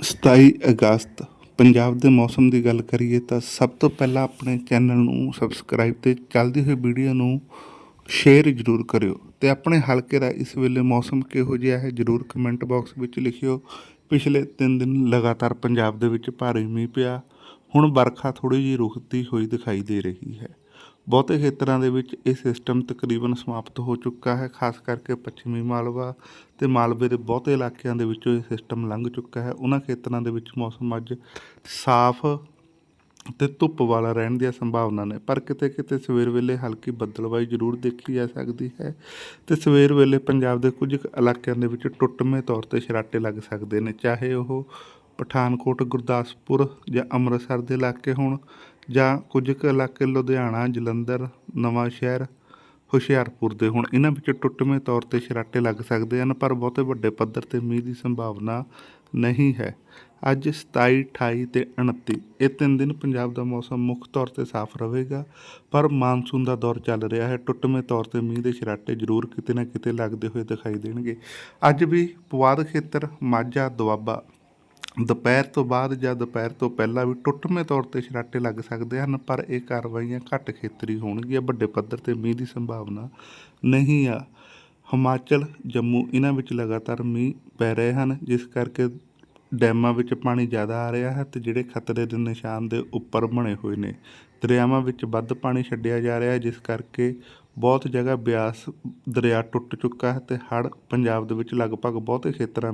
27 ਅਗਸਤ, ਪੰਜਾਬ ਦੇ ਮੌਸਮ ਦੀ ਗੱਲ ਕਰੀਏ ਤਾਂ ਸਭ ਤੋਂ ਪਹਿਲਾਂ ਆਪਣੇ ਚੈਨਲ ਨੂੰ ਸਬਸਕ੍ਰਾਈਬ ਤੇ ਚੱਲਦੀ ਹੋਈ ਵੀਡੀਓ ਨੂੰ ਸ਼ੇਅਰ ਜ਼ਰੂਰ ਕਰਿਓ ਤੇ ਆਪਣੇ ਹਲਕੇ ਦਾ ਇਸ ਵੇਲੇ ਮੌਸਮ ਕਿਹੋ ਜਿਹਾ ਹੈ ਜ਼ਰੂਰ ਕਮੈਂਟ ਬਾਕਸ ਵਿੱਚ ਲਿਖਿਓ। ਪਿਛਲੇ 3 ਦਿਨ ਲਗਾਤਾਰ ਪੰਜਾਬ ਦੇ ਵਿੱਚ ਭਾਰੀ ਮੀਂਹ ਪਿਆ, ਹੁਣ ਵਰਖਾ ਥੋੜੀ ਜਿਹੀ ਰੁਕਦੀ ਹੋਈ ਦਿਖਾਈ ਦੇ ਰਹੀ ਹੈ। ਬਹੁਤੇ ਖੇਤਰਾਂ ਦੇ ਵਿੱਚ ਇਹ ਸਿਸਟਮ ਤਕਰੀਬਨ ਸਮਾਪਤ ਹੋ ਚੁੱਕਾ ਹੈ, ਖਾਸ ਕਰਕੇ ਪੱਛਮੀ ਮਾਲਵਾ ਤੇ ਮਾਲਵੇ ਦੇ ਬਹੁਤੇ ਇਲਾਕਿਆਂ ਦੇ ਵਿੱਚੋਂ ਇਹ ਸਿਸਟਮ ਲੰਘ ਚੁੱਕਾ ਹੈ। ਉਹਨਾਂ ਖੇਤਰਾਂ ਦੇ ਵਿੱਚ ਮੌਸਮ ਅੱਜ ਸਾਫ਼ ਤੇ ਧੁੱਪ ਵਾਲਾ ਰਹਿਣ ਦੀਆਂ ਸੰਭਾਵਨਾ ਨੇ। ਪਰ ਕਿਤੇ ਕਿਤੇ ਸਵੇਰ ਵੇਲੇ ਹਲਕੀ ਬੱਦਲਵਾਈ ਜ਼ਰੂਰ ਦੇਖੀ ਜਾ ਸਕਦੀ ਹੈ ਤੇ ਸਵੇਰ ਵੇਲੇ ਪੰਜਾਬ ਦੇ ਕੁਝ ਇਲਾਕਿਆਂ ਦੇ ਵਿੱਚ ਟੁੱਟਵੇਂ ਤੌਰ ਤੇ ਛਰਾਟੇ ਲੱਗ ਸਕਦੇ ਨੇ, ਚਾਹੇ ਉਹ ਪਠਾਨਕੋਟ, ਗੁਰਦਾਸਪੁਰ ਜਾਂ ਅੰਮ੍ਰਿਤਸਰ ਦੇ ਇਲਾਕੇ ਹੋਣ ਜਾਂ ਕੁਝ ਕੁ ਇਲਾਕੇ ਲੁਧਿਆਣਾ, ਜਲੰਧਰ, ਨਵਾਂ ਸ਼ਹਿਰ, ਹੁਸ਼ਿਆਰਪੁਰ ਦੇ ਹੁਣ। ਇਹਨਾਂ ਵਿੱਚ ਟੁੱਟਵੇਂ ਤੌਰ ਤੇ ਛਰਾਟੇ ਲੱਗ ਸਕਦੇ ਹਨ, ਪਰ ਬਹੁਤੇ ਵੱਡੇ ਪੱਧਰ ਤੇ ਮੀਂਹ ਦੀ ਸੰਭਾਵਨਾ ਨਹੀਂ ਹੈ। ਅੱਜ 27 28 ਤੇ 29 ਇਹ ਤਿੰਨ ਦਿਨ ਪੰਜਾਬ ਦਾ ਮੌਸਮ ਮੁੱਖ ਤੌਰ ਤੇ ਸਾਫ਼ ਰਹੇਗਾ, ਪਰ ਮਾਨਸੂਨ ਦਾ ਦੌਰ ਚੱਲ ਰਿਹਾ ਹੈ। ਟੁੱਟਵੇਂ ਤੌਰ ਤੇ ਮੀਂਹ ਦੇ ਛਰਾਟੇ ਜ਼ਰੂਰ ਕਿਤੇ ਨਾ ਕਿਤੇ ਲੱਗਦੇ ਹੋਏ ਦਿਖਾਈ ਦੇਣਗੇ। ਅੱਜ ਵੀ ਪੁਆਧ ਖੇਤਰ, ਮਾਝਾ, ਦੁਆਬਾ ਦੁਪਹਿਰ ਤੋਂ ਬਾਅਦ ਜਾਂ ਦੁਪਹਿਰ ਤੋਂ ਪਹਿਲਾਂ ਵੀ ਟੁੱਟਵੇਂ ਤੌਰ ਤੇ ਛਰਾਟੇ ਲੱਗ ਸਕਦੇ ਹਨ, ਪਰ ਇਹ ਕਾਰਵਾਈਆਂ ਘੱਟ ਖੇਤਰੀ ਹੋਣਗੀਆਂ, ਵੱਡੇ ਪੱਧਰ ਤੇ ਮੀਂਹ ਦੀ ਸੰਭਾਵਨਾ ਨਹੀਂ ਆ। ਹਿਮਾਚਲ, ਜੰਮੂ ਇਹਨਾਂ ਵਿੱਚ ਲਗਾਤਾਰ ਮੀਂਹ ਪੈ ਰਹੇ ਹਨ, ਜਿਸ ਕਰਕੇ ਡੈਮਾਂ ਵਿੱਚ ਪਾਣੀ ਜ਼ਿਆਦਾ ਆ ਰਿਹਾ ਹੈ ਤੇ ਜਿਹੜੇ ਖਤਰੇ ਦੇ ਨਿਸ਼ਾਨ ਦੇ ਉੱਪਰ ਬਣੇ ਹੋਏ ਨੇ। ਦਰਿਆਵਾਂ ਵਿੱਚ ਵੱਧ ਪਾਣੀ ਛੱਡਿਆ ਜਾ ਰਿਹਾ ਹੈ, ਜਿਸ ਕਰਕੇ ਬਹੁਤ ਜਗ੍ਹਾ ਬਿਆਸ ਦਰਿਆ ਟੁੱਟ ਚੁੱਕਾ ਹੈ ਤੇ ਹੜ੍ਹ ਪੰਜਾਬ ਦੇ ਵਿੱਚ ਲਗਭਗ ਬਹੁਤੇ ਖੇਤਰਾਂ